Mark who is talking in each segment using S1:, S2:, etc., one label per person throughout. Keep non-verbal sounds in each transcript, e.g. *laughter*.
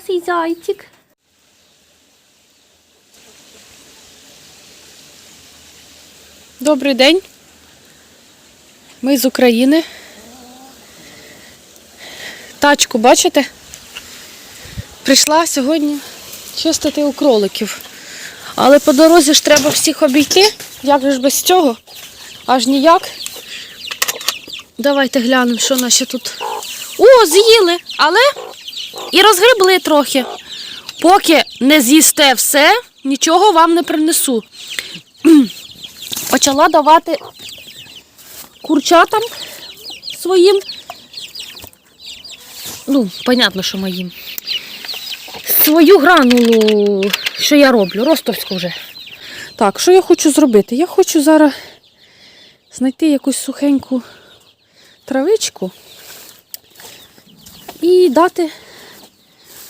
S1: пухнастий зайчик.
S2: Добрий день. Ми з України. Тачку бачите? Прийшла сьогодні чистити у кроликів. Але по дорозі ж треба всіх обійти. Як же ж без цього? Аж ніяк. Давайте глянемо, що наші тут. О, з'їли, але і розгребли трохи. Поки не з'їсте все, нічого вам не принесу. Почала давати курчатам своїм. Ну, понятно, що моїм. Свою гранулу, що я роблю, ростовську вже. Так, що я хочу зробити? Я хочу зараз знайти якусь сухеньку травичку і дати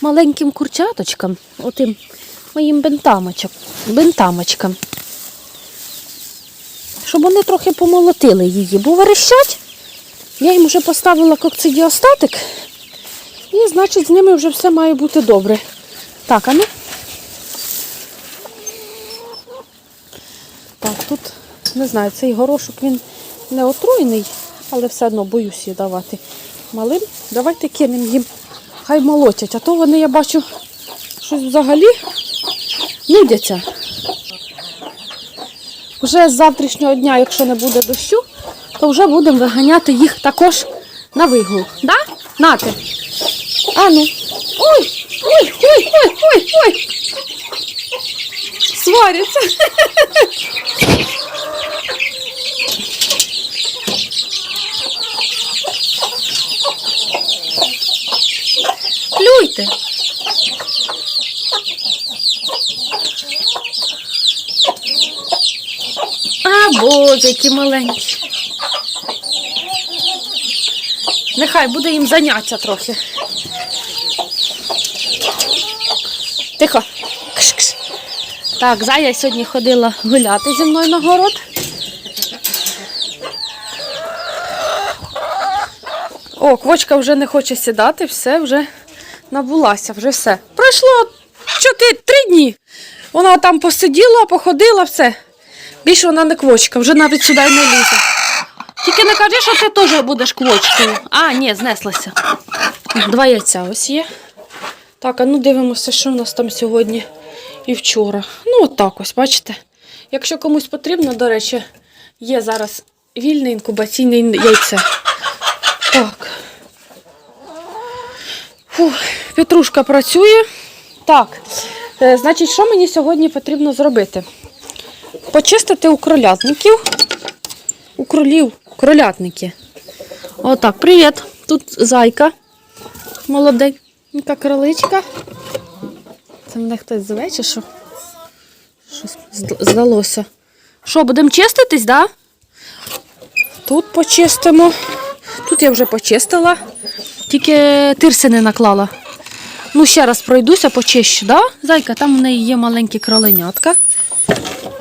S2: маленьким курчаточкам, отим моїм бентамочкам, щоб вони трохи помолотили її, бо верещать. Я їм вже поставила кокцидіостатик, і значить з ними вже все має бути добре. Так, а ну. Так, тут, не знаю, цей горошок він не отруєний, але все одно боюсь її давати малим. Давайте кинемо їм, хай молотять, а то вони, я бачу, щось взагалі нудяться. Вже з завтрашнього дня, якщо не буде дощу, то вже будемо виганяти їх також на вигул. Да? Нате. А ну. Ой, ой, ой, ой, ой, ой. Сваряться. *laughs* Плюйте. А, боже, які маленькі. Нехай буде їм заняття трохи. Тихо. Кш-кш. Так, Зая сьогодні ходила гуляти зі мною на город. О, квочка вже не хоче сідати, все вже набулася, вже все. Пройшло чотири три дні. Вона там посиділа, походила, все. Більше вона не квочка, вже навіть сюди не лізе. Тільки не кажи, що ти теж будеш квочкою. А, ні, знеслася. Два яйця ось є. Так, а ну дивимося, що в нас там сьогодні і вчора. Ну, от так ось, бачите. Якщо комусь потрібно, до речі, є зараз вільне інкубаційне яйце. Так. Фух, Петрушка працює. Так, е, значить, що мені сьогодні потрібно зробити? Почистити у кролятників. У кролів кролятники. Отак, привіт. Тут зайка. Молоденька кроличка. Це мене хтось зве, чи що? Щось здалося. Що, будемо чиститись, так? Да? Тут почистимо. Тут я вже почистила, тільки тирси не наклала. Ну, ще раз пройдуся, почищу, да? Зайка, там в неї є маленькі кроленятка.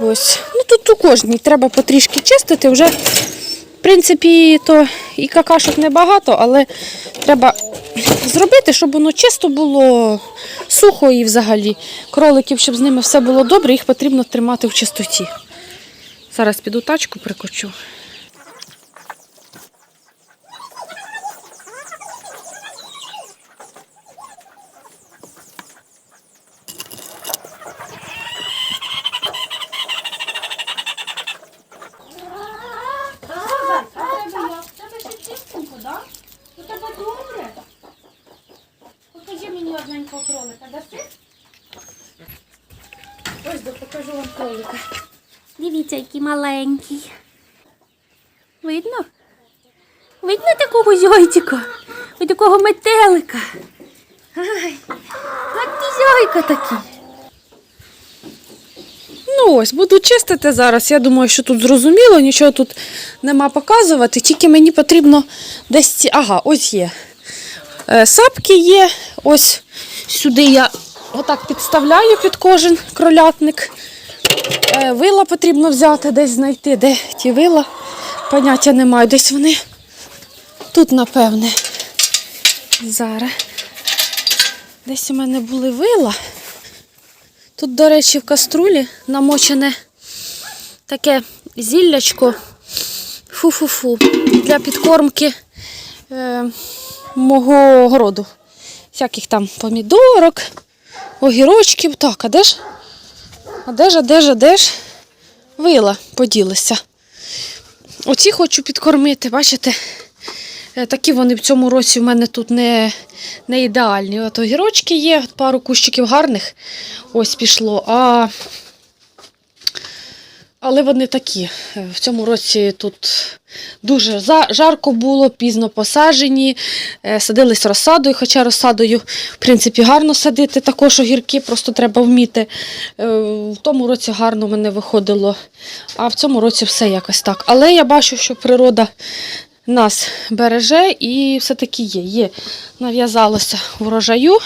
S2: Ось. Ну тут у кожній треба потрішки чистити. Вже, в принципі, то і какашок небагато, але треба зробити, щоб воно чисто було, сухо і взагалі. Кроликів, щоб з ними все було добре, їх потрібно тримати в чистоті. Зараз піду тачку прикочу.
S1: У тебе добре? Покажи мені одненького кролика, даси?
S2: Ось да, покажу.
S1: Дивіться, який маленький. Видно? Видно такого зайчика? Ось такого метелика. Ай, який зайка такий.
S2: Ну ось, буду чистити зараз. Я думаю, що тут зрозуміло, нічого тут нема показувати. Тільки мені потрібно десь. ці- Ага, ось є. Е, Сапки є. Ось сюди я отак підставляю під кожен кролятник. Е, Вила потрібно взяти, десь знайти. Де ті вила? Поняття немає. Десь вони тут, напевне. Зараз. Десь у мене були вила. Тут, до речі, в каструлі намочене таке зіллячко. Фу-фу-фу. Для підкормки е, мого городу. Всяких там помідорок, огірочків. Так, а де ж? А де ж, а де ж, а де ж? Вила поділися. Оці хочу підкормити, бачите? Е, Такі вони в цьому році в мене тут не, не ідеальні. От огірочки є, пару кущиків гарних. Ось пішло. А... Але вони такі. Е, В цьому році тут дуже жарко було, пізно посаджені, е, садились розсадою, хоча розсадою, в принципі, гарно садити також огірки, просто треба вміти. Е, В тому році гарно мене виходило, а в цьому році все якось так. Але я бачу, що природа нас береже і все-таки є. Є. Нав'язалося врожаю,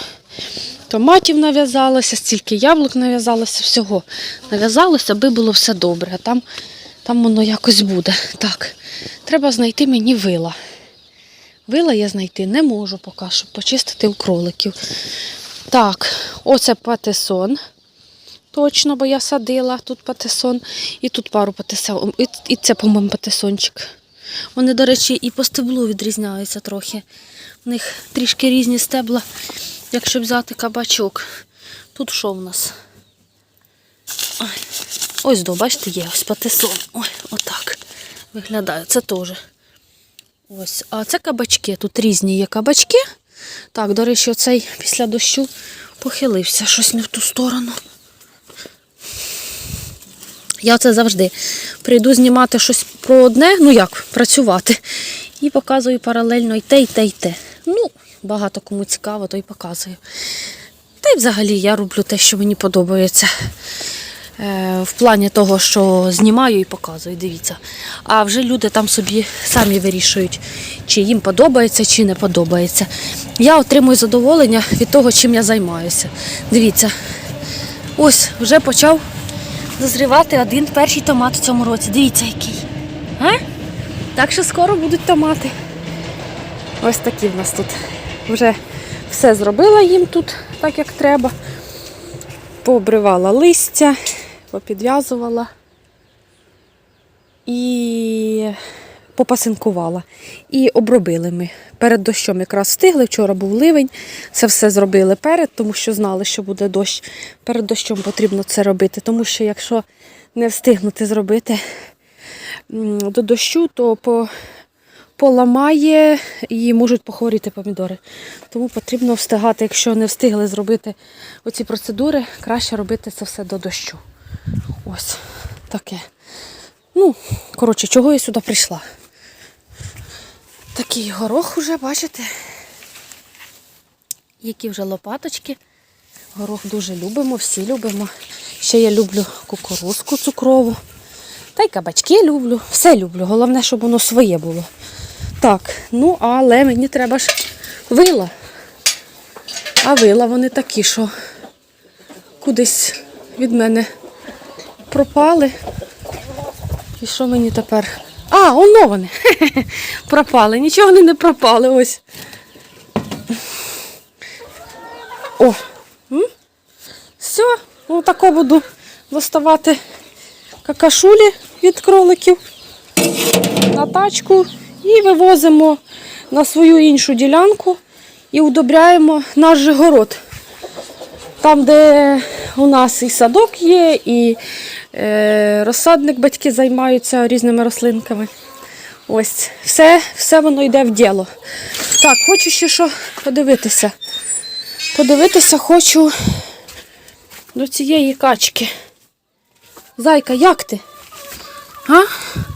S2: томатів нав'язалося, стільки яблук нав'язалося, всього нав'язалося, аби було все добре. А там, там воно якось буде. Так, треба знайти мені вила. Вила я знайти не можу поки, щоб почистити у кроликів. Так, оце патисон. Точно, бо я садила тут патисон. І тут пару патисон. І, це, по-моєму, патисончик. Вони, до речі, і по стеблу відрізняються трохи. У них трішки різні стебла, якщо взяти кабачок. Тут що в нас? Ось до, бачите, є ось патисон. Ой, отак виглядає. Це теж. Ось. А це кабачки. Тут різні є кабачки. Так, до речі, оцей після дощу похилився щось не в ту сторону. Я це завжди прийду знімати щось про одне, ну як, працювати. І показую паралельно і те, і те, і те. Ну, багато кому цікаво, то й показую. Та й взагалі я роблю те, що мені подобається. Е, в плані того, що знімаю і показую, дивіться. А вже люди там собі самі вирішують, чи їм подобається, чи не подобається. Я отримую задоволення від того, чим я займаюся. Дивіться, ось вже почав дозрівати один перший томат в цьому році. Дивіться, який. А? Так що скоро будуть томати. Ось такі в нас тут. Вже все зробила їм тут так, як треба. Пообривала листя, попідв'язувала і попасинкувала. І обробили ми. Перед дощом якраз встигли. Вчора був ливень. Це все зробили перед, тому що знали, що буде дощ. Перед дощом потрібно це робити, тому що якщо не встигнути зробити до дощу, то по, поламає і можуть похворіти помідори. Тому потрібно встигати, якщо не встигли зробити оці процедури, краще робити це все до дощу. Ось таке. Ну, коротше, чого я сюди прийшла? Такий горох уже, бачите? Які вже лопаточки. Горох дуже любимо, всі любимо. Ще я люблю кукурузку цукрову. Та й кабачки люблю. Все люблю. Головне, щоб воно своє було. Так, ну але мені треба ж вила. А вила вони такі, що кудись від мене пропали. І що мені тепер? А, воно вони. *laughs* пропали. Нічого вони не пропали. Ось. О. Все, ну тако буду доставати какашулі від кроликів на тачку і вивозимо на свою іншу ділянку і удобряємо наш же город. Там, де у нас і садок є, і розсадник батьки займаються різними рослинками. Ось, все, все воно йде в діло. Так, хочу ще що подивитися. Подивитися хочу до цієї качки. Зайка, як ти? А?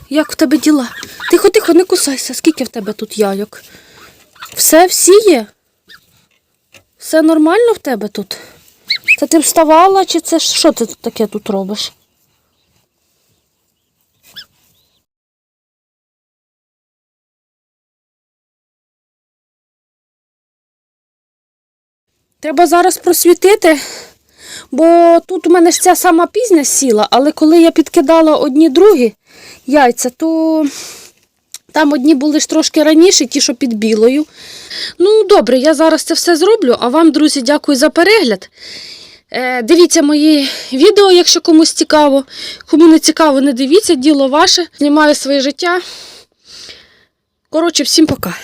S2: Як в тебе діла? Тихо, тихо, не кусайся. Скільки в тебе тут яйок? Все, всі є? Все нормально в тебе тут? Це ти вставала, чи це що ти таке тут робиш? Треба зараз просвітити, бо тут у мене ж ця сама пізня сіла, але коли я підкидала одні другі яйця, то Там одні були ж трошки раніше, ті, що під білою. Ну, добре, я зараз це все зроблю. А вам, друзі, дякую за перегляд. Е, дивіться мої відео, якщо комусь цікаво. Кому не цікаво, не дивіться, діло ваше. Знімаю своє життя. Коротше, всім пока.